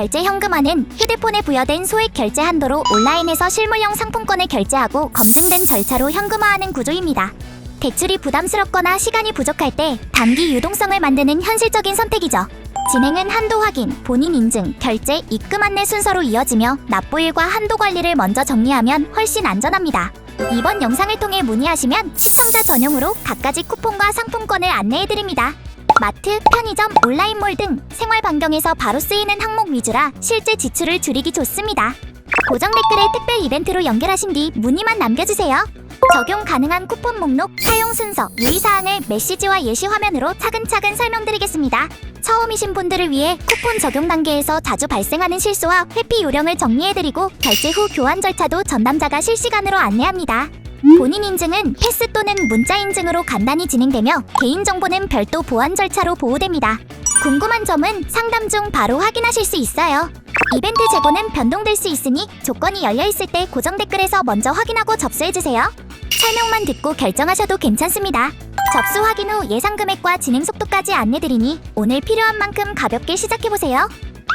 결제 현금화는 휴대폰에 부여된 소액 결제 한도로 온라인에서 실물형 상품권을 결제하고 검증된 절차로 현금화하는 구조입니다. 대출이 부담스럽거나 시간이 부족할 때 단기 유동성을 만드는 현실적인 선택이죠. 진행은 한도 확인, 본인 인증, 결제, 입금 안내 순서로 이어지며 납부일과 한도 관리를 먼저 정리하면 훨씬 안전합니다. 이번 영상을 통해 문의하시면 시청자 전용으로 각가지 쿠폰과 상품권을 안내해드립니다. 마트, 편의점, 온라인몰 등 생활 반경에서 바로 쓰이는 항목 위주라 실제 지출을 줄이기 좋습니다. 고정 댓글에 특별 이벤트로 연결하신 뒤 문의만 남겨주세요. 적용 가능한 쿠폰 목록, 사용 순서, 유의사항을 메시지와 예시 화면으로 차근차근 설명드리겠습니다. 처음이신 분들을 위해 쿠폰 적용 단계에서 자주 발생하는 실수와 회피 요령을 정리해드리고 결제 후 교환 절차도 전담자가 실시간으로 안내합니다. 본인 인증은 패스 또는 문자 인증으로 간단히 진행되며 개인정보는 별도 보안 절차로 보호됩니다. 궁금한 점은 상담 중 바로 확인하실 수 있어요. 이벤트 제보는 변동될 수 있으니 조건이 열려 있을 때 고정 댓글에서 먼저 확인하고 접수해주세요. 설명만 듣고 결정하셔도 괜찮습니다. 접수 확인 후 예상 금액과 진행 속도까지 안내드리니 오늘 필요한 만큼 가볍게 시작해보세요.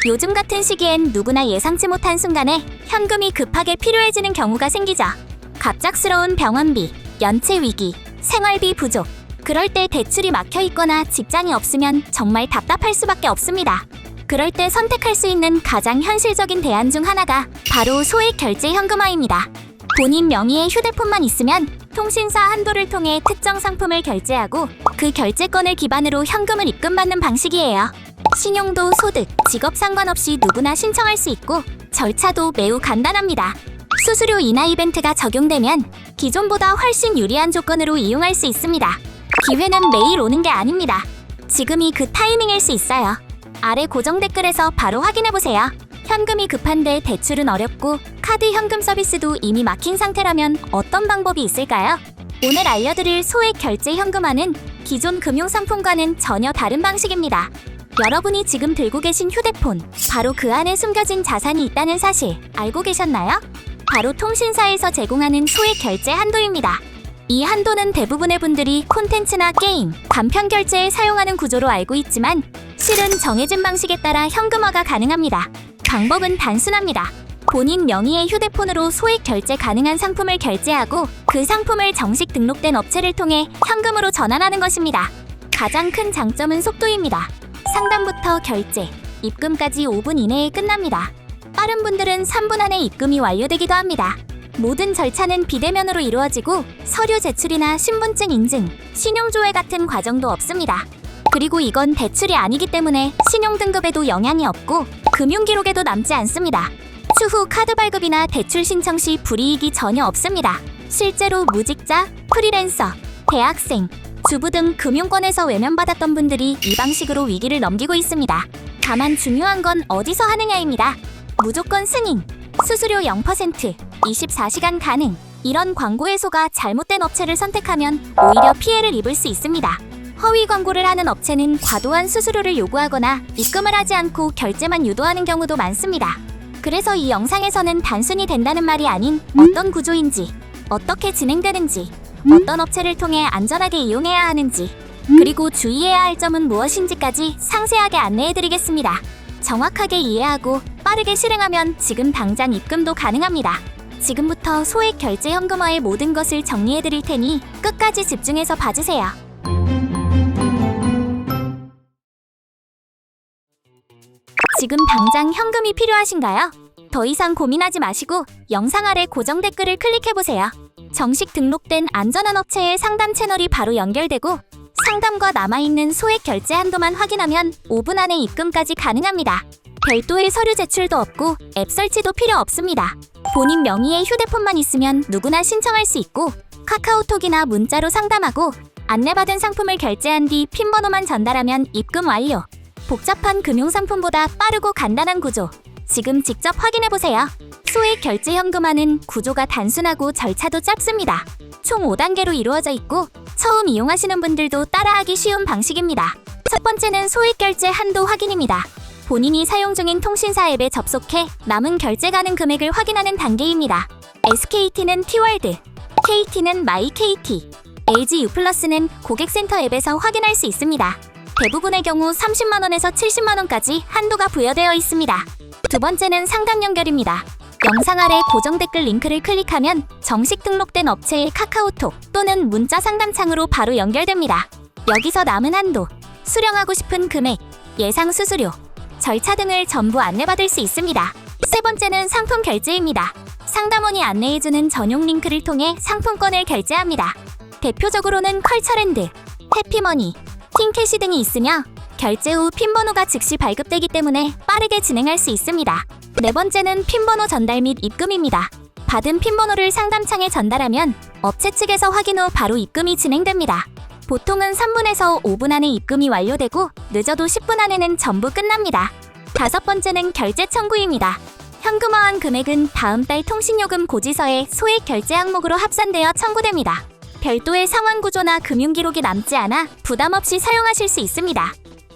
요즘 같은 시기엔 누구나 예상치 못한 순간에 현금이 급하게 필요해지는 경우가 생기죠. 갑작스러운 병원비, 연체 위기, 생활비 부족. 그럴 때 대출이 막혀 있거나 직장이 없으면 정말 답답할 수밖에 없습니다. 그럴 때 선택할 수 있는 가장 현실적인 대안 중 하나가 바로 소액 결제 현금화입니다. 본인 명의의 휴대폰만 있으면 통신사 한도를 통해 특정 상품을 결제하고 그 결제권을 기반으로 현금을 입금받는 방식이에요. 신용도 소득, 직업 상관없이 누구나 신청할 수 있고 절차도 매우 간단합니다. 수수료 인하 이벤트가 적용되면 기존보다 훨씬 유리한 조건으로 이용할 수 있습니다. 기회는 매일 오는 게 아닙니다. 지금이 그 타이밍일 수 있어요. 아래 고정 댓글에서 바로 확인해보세요. 현금이 급한데 대출은 어렵고 카드 현금 서비스도 이미 막힌 상태라면 어떤 방법이 있을까요? 오늘 알려드릴 소액 결제 현금화는 기존 금융 상품과는 전혀 다른 방식입니다. 여러분이 지금 들고 계신 휴대폰, 바로 그 안에 숨겨진 자산이 있다는 사실 알고 계셨나요? 바로 통신사에서 제공하는 소액 결제 한도입니다. 이 한도는 대부분의 분들이 콘텐츠나 게임, 간편 결제에 사용하는 구조로 알고 있지만 실은 정해진 방식에 따라 현금화가 가능합니다. 방법은 단순합니다. 본인 명의의 휴대폰으로 소액 결제 가능한 상품을 결제하고 그 상품을 정식 등록된 업체를 통해 현금으로 전환하는 것입니다. 가장 큰 장점은 속도입니다. 상담부터 결제, 입금까지 5분 이내에 끝납니다. 빠른 분들은 3분 안에 입금이 완료되기도 합니다. 모든 절차는 비대면으로 이루어지고 서류 제출이나 신분증 인증, 신용조회 같은 과정도 없습니다. 그리고 이건 대출이 아니기 때문에 신용등급에도 영향이 없고 금융기록에도 남지 않습니다. 추후 카드 발급이나 대출 신청 시 불이익이 전혀 없습니다. 실제로 무직자, 프리랜서, 대학생, 주부 등 금융권에서 외면받았던 분들이 이 방식으로 위기를 넘기고 있습니다. 다만 중요한 건 어디서 하느냐입니다. 무조건 승인, 수수료 0%, 24시간 가능. 이런 광고 해소가 잘못된 업체를 선택하면 오히려 피해를 입을 수 있습니다. 허위 광고를 하는 업체는 과도한 수수료를 요구하거나 입금을 하지 않고 결제만 유도하는 경우도 많습니다. 그래서 이 영상에서는 단순히 된다는 말이 아닌 어떤 구조인지, 어떻게 진행되는지, 어떤 업체를 통해 안전하게 이용해야 하는지, 그리고 주의해야 할 점은 무엇인지까지 상세하게 안내해드리겠습니다. 정확하게 이해하고 빠르게 실행하면 지금 당장 입금도 가능합니다. 지금부터 소액 결제 현금화의 모든 것을 정리해 드릴 테니 끝까지 집중해서 봐주세요. 지금 당장 현금이 필요하신가요? 더 이상 고민하지 마시고 영상 아래 고정 댓글을 클릭해 보세요. 정식 등록된 안전한 업체의 상담 채널이 바로 연결되고 상담과 남아있는 소액 결제 한도만 확인하면 5분 안에 입금까지 가능합니다. 별도의 서류 제출도 없고 앱 설치도 필요 없습니다. 본인 명의의 휴대폰만 있으면 누구나 신청할 수 있고 카카오톡이나 문자로 상담하고 안내받은 상품을 결제한 뒤 핀 번호만 전달하면 입금 완료. 복잡한 금융상품보다 빠르고 간단한 구조. 지금 직접 확인해보세요. 소액 결제 현금화는 구조가 단순하고 절차도 짧습니다. 총 5단계로 이루어져 있고 처음 이용하시는 분들도 따라하기 쉬운 방식입니다. 첫 번째는 소액 결제 한도 확인입니다. 본인이 사용 중인 통신사 앱에 접속해 남은 결제 가능 금액을 확인하는 단계입니다. SKT는 T월드, KT는 마이 KT, LG U+는 고객센터 앱에서 확인할 수 있습니다. 대부분의 경우 30만 원에서 70만 원까지 한도가 부여되어 있습니다. 두 번째는 상담 연결입니다. 영상 아래 고정 댓글 링크를 클릭하면 정식 등록된 업체의 카카오톡 또는 문자 상담창으로 바로 연결됩니다. 여기서 남은 한도, 수령하고 싶은 금액, 예상 수수료, 절차 등을 전부 안내받을 수 있습니다. 세 번째는 상품 결제입니다. 상담원이 안내해주는 전용 링크를 통해 상품권을 결제합니다. 대표적으로는 컬처랜드, 해피머니, 킹캐시 등이 있으며 결제 후 핀 번호가 즉시 발급되기 때문에 빠르게 진행할 수 있습니다. 네 번째는 핀 번호 전달 및 입금입니다. 받은 핀 번호를 상담창에 전달하면 업체 측에서 확인 후 바로 입금이 진행됩니다. 보통은 3분에서 5분 안에 입금이 완료되고 늦어도 10분 안에는 전부 끝납니다. 다섯 번째는 결제 청구입니다. 현금화한 금액은 다음 달 통신요금 고지서에 소액 결제 항목으로 합산되어 청구됩니다. 별도의 상환 구조나 금융 기록이 남지 않아 부담 없이 사용하실 수 있습니다.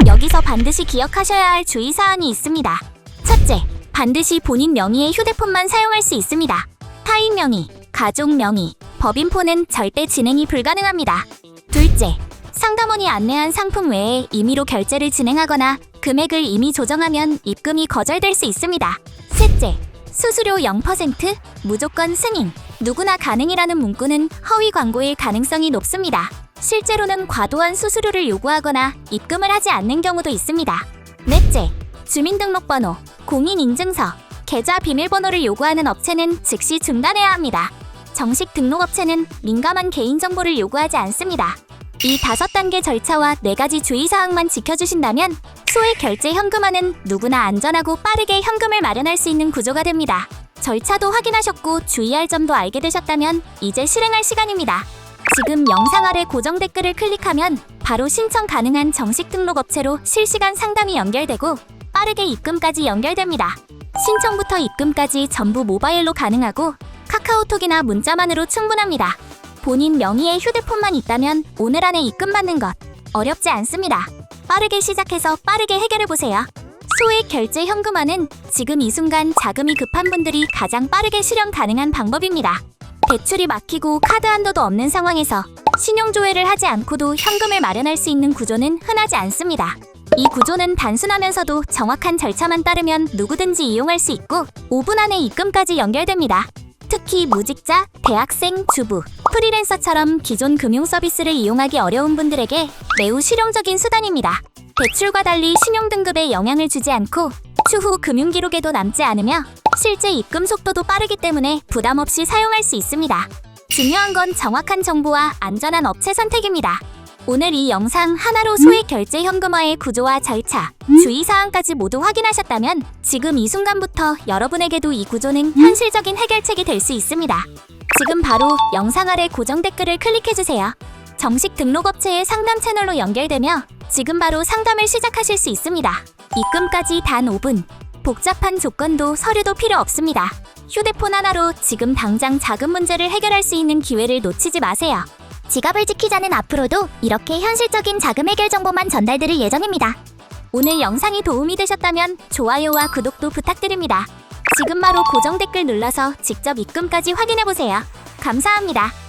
여기서 반드시 기억하셔야 할 주의 사항이 있습니다. 첫째, 반드시 본인 명의의 휴대폰만 사용할 수 있습니다. 타인 명의, 가족 명의, 법인 폰은 절대 진행이 불가능합니다. 둘째, 상담원이 안내한 상품 외에 임의로 결제를 진행하거나 금액을 이미 조정하면 입금이 거절될 수 있습니다. 셋째, 수수료 0%, 무조건 승인, 누구나 가능이라는 문구는 허위 광고일 가능성이 높습니다. 실제로는 과도한 수수료를 요구하거나 입금을 하지 않는 경우도 있습니다. 넷째, 주민등록번호, 공인인증서, 계좌 비밀번호를 요구하는 업체는 즉시 중단해야 합니다. 정식 등록업체는 민감한 개인정보를 요구하지 않습니다. 이 다섯 단계 절차와 네 가지 주의사항만 지켜주신다면 소액 결제 현금화는 누구나 안전하고 빠르게 현금을 마련할 수 있는 구조가 됩니다. 절차도 확인하셨고 주의할 점도 알게 되셨다면 이제 실행할 시간입니다. 지금 영상 아래 고정 댓글을 클릭하면 바로 신청 가능한 정식 등록 업체로 실시간 상담이 연결되고 빠르게 입금까지 연결됩니다. 신청부터 입금까지 전부 모바일로 가능하고 카카오톡이나 문자만으로 충분합니다. 본인 명의의 휴대폰만 있다면 오늘 안에 입금받는 것 어렵지 않습니다. 빠르게 시작해서 빠르게 해결해 보세요. 소액 결제 현금화는 지금 이 순간 자금이 급한 분들이 가장 빠르게 실현 가능한 방법입니다. 대출이 막히고 카드 한도도 없는 상황에서 신용 조회를 하지 않고도 현금을 마련할 수 있는 구조는 흔하지 않습니다. 이 구조는 단순하면서도 정확한 절차만 따르면 누구든지 이용할 수 있고 5분 안에 입금까지 연결됩니다. 특히 무직자, 대학생, 주부, 프리랜서처럼 기존 금융 서비스를 이용하기 어려운 분들에게 매우 실용적인 수단입니다. 대출과 달리 신용 등급에 영향을 주지 않고 추후 금융 기록에도 남지 않으며 실제 입금 속도도 빠르기 때문에 부담 없이 사용할 수 있습니다. 중요한 건 정확한 정보와 안전한 업체 선택입니다. 오늘 이 영상 하나로 소액 결제 현금화의 구조와 절차, 주의사항까지 모두 확인하셨다면 지금 이 순간부터 여러분에게도 이 구조는 현실적인 해결책이 될 수 있습니다. 지금 바로 영상 아래 고정 댓글을 클릭해주세요. 정식 등록업체의 상담 채널로 연결되며 지금 바로 상담을 시작하실 수 있습니다. 입금까지 단 5분. 복잡한 조건도 서류도 필요 없습니다. 휴대폰 하나로 지금 당장 자금 문제를 해결할 수 있는 기회를 놓치지 마세요. 지갑을 지키자는 앞으로도 이렇게 현실적인 자금 해결 정보만 전달드릴 예정입니다. 오늘 영상이 도움이 되셨다면 좋아요와 구독도 부탁드립니다. 지금 바로 고정 댓글 눌러서 직접 입금까지 확인해보세요. 감사합니다.